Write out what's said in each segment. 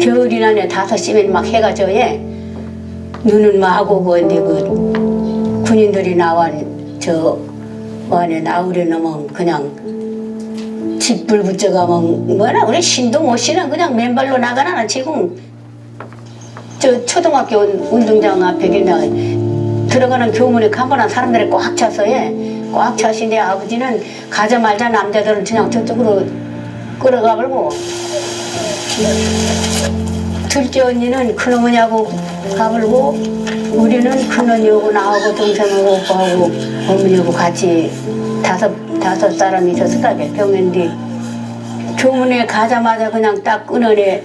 겨울이나 내 다섯 시면 막 해가 져예 눈은 마고 그 이제 그 군인들이 나와 저 안에 나우려 놓으면 그냥 집불 붙여가면 뭐라 우리 신도 못 신은 그냥 맨발로 나가나? 지금 저 초등학교 운- 운동장 앞에 그냥 들어가는 교문에 가보나 사람들이 꽉 차서 예꽉 차시는데 아버지는 가자마자 남자들은 그냥 저쪽으로 끌어가 버리고. 둘째 언니는 큰어머니하고 가불고 우리는 큰언니하고 나하고 동생하고 오빠하고 어머니하고 같이 다섯 다섯 사람이 있었을 거게 병원인데 교문에 가자마자 그냥 딱 끊어내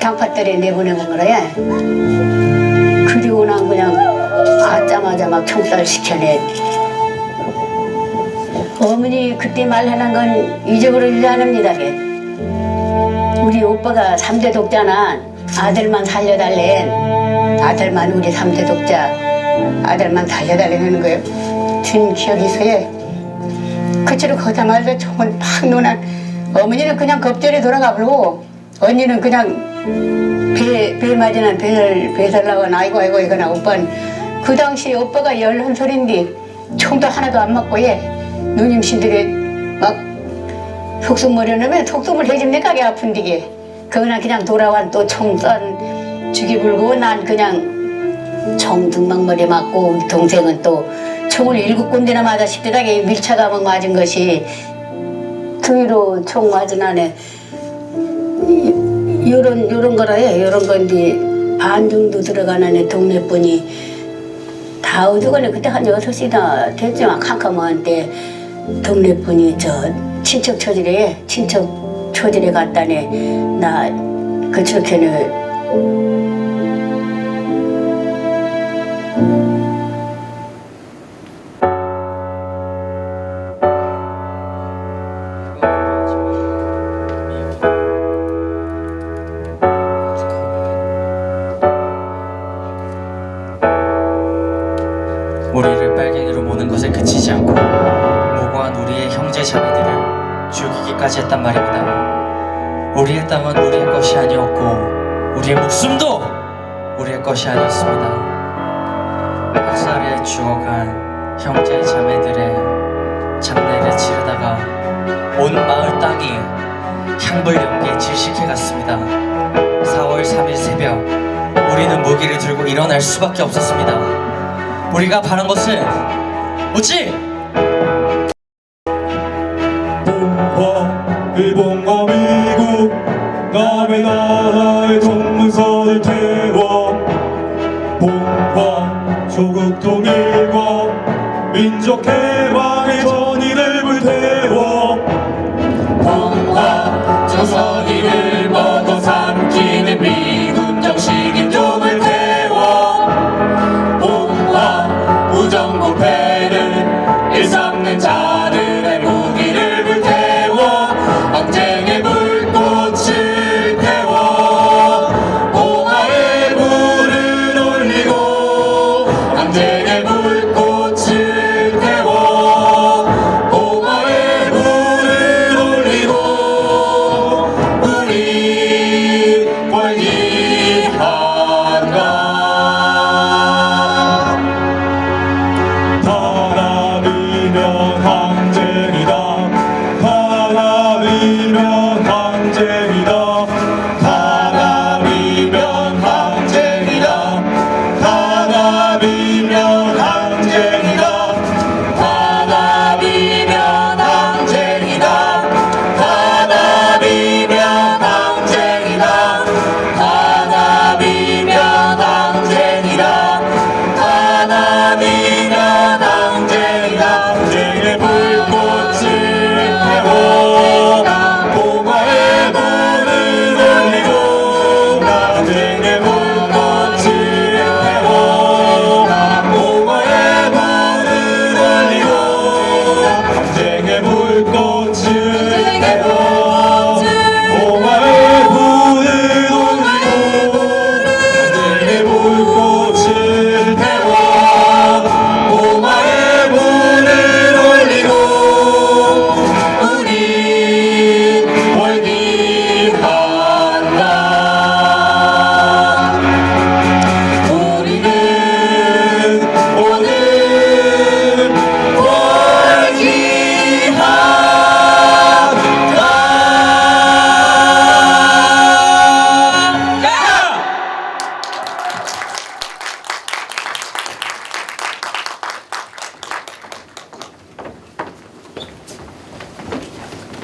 당파들에 내보내본 거래. 그리고 난 그냥 가자마자 막 총살 시켜내. 어머니 그때 말하는 건 잊어버리지 않습니다. 걔. 우리 오빠가 삼대 독자는 아들만 살려달래. 아들만 우리 삼대 독자 아들만 살려달라는 거예요. 든 기억이 있어요. 그치로 거자마자 총을 팍 놓아 어머니는 그냥 겁절에 돌아가 버리고 언니는 그냥 배, 배 맞이는 배를 배살라고 아이고 아이고 이거나 오빠는 그 당시 오빠가 열한 살인데 총도 하나도 안 맞고 얘 누님 신들이 막 속수무려 넣으면 속수물 해집니 까? 게 아픈디게. 그거나 그냥 돌아와 또 총쏜 죽이 불고 난 그냥 총 등막머리 맞고 동생은 또 총을 일곱 군데나 맞아 십대다게 밀차가막 맞은 것이 등위로 총 맞은 안에 이- 요런 요런 거라요 요런 건데 반 정도 안에 동네 분이 다 어두간에 그때 한 여섯 시나 됐지만 캄캄한 때 동네 분이 저 친척 처질에 친척 처질에 갔다네. 나 그저께는 우리를 빨갱이로 모는 것에 그치지 않고 무고한 우리의 형제 자매들을 죽이기까지 했단 말입니다. 우리의 땅은 우리의 것이 아니었고 우리의 목숨도 우리의 것이 아니었습니다. 학살에 죽어간 형제 자매들의 장례를 치르다가 온 마을 땅이 향불 연기에 질식해 갔습니다. 4월 3일 새벽 우리는 무기를 들고 일어날 수밖에 없었습니다. 우리가 바란 것은 오직 동화 일본과 미국 남의 나라의 동문서를 태워 봉화 조국 통일과 민족 해방의 전